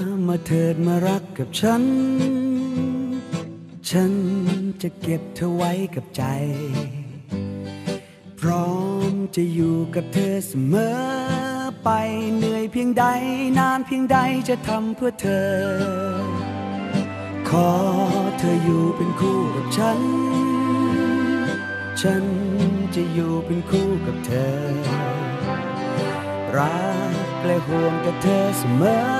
มามาเถิดมารักกับฉัน ฉันจะเก็บเธอไว้กับใจ พร้อมจะอยู่กับเธอเสมอไปเหนื่อยเพียงใด นานเพียงใดจะทำเพื่อเธอ ขอเธออยู่เป็นคู่กับฉัน ฉันจะอยู่เป็นคู่กับเธอ รักและห่วงกับเธอเสมอ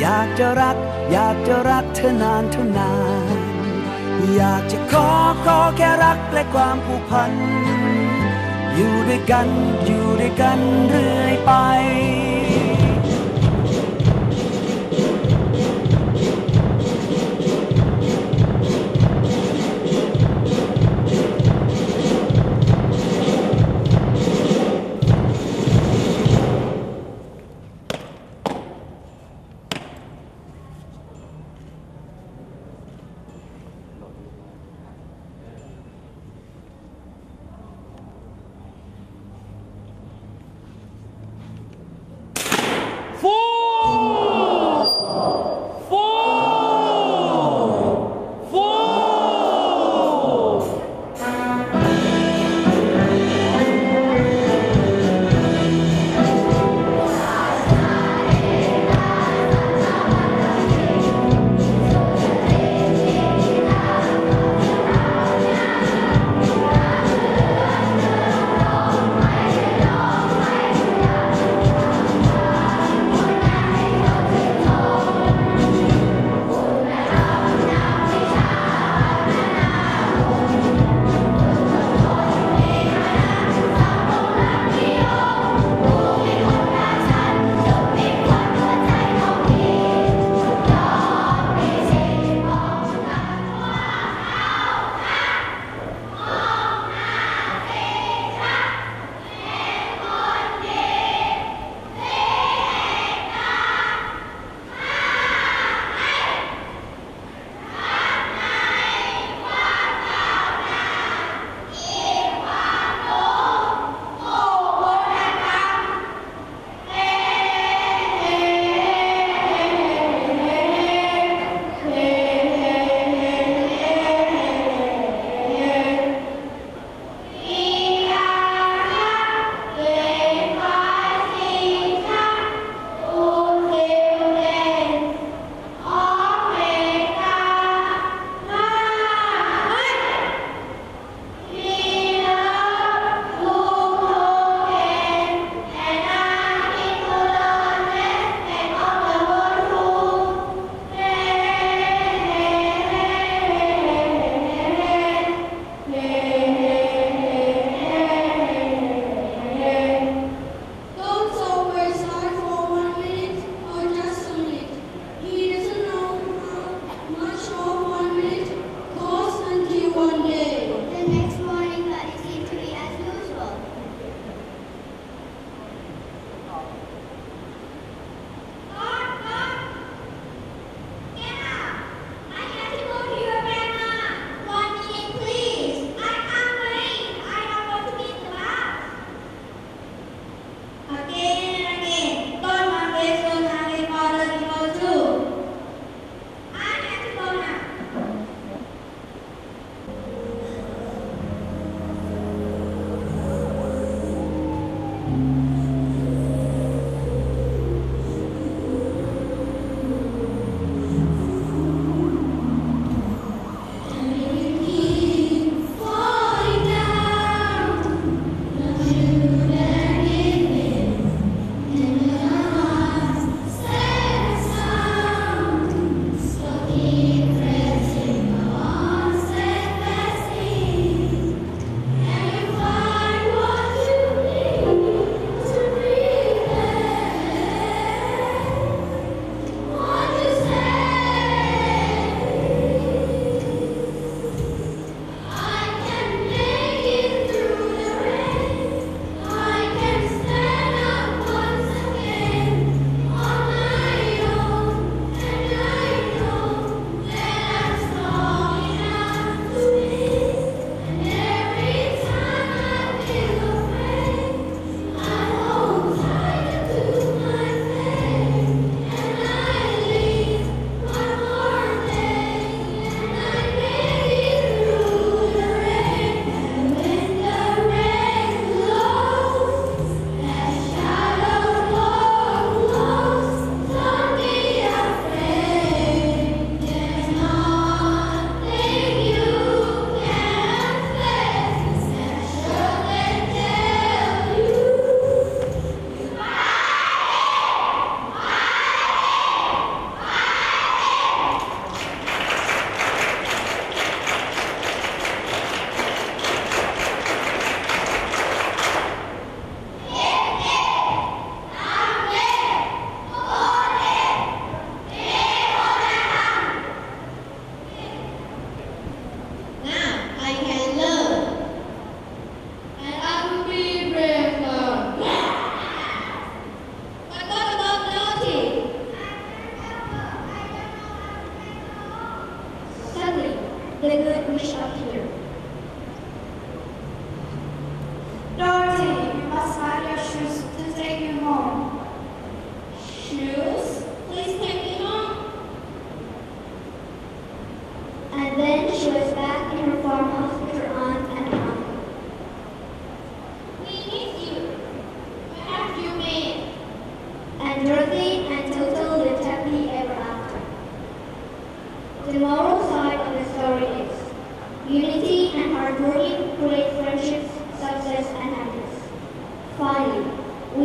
อยากจะรัก อยากจะรักเธอนานเท่านาน อยากจะขอขอแค่รักและความผูกพัน อยู่ด้วยกัน อยู่ด้วยกันเรื่อยไป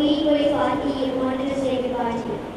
மெய்ப்பொழி பார்த்து என் மாநில சேவை பாடினார்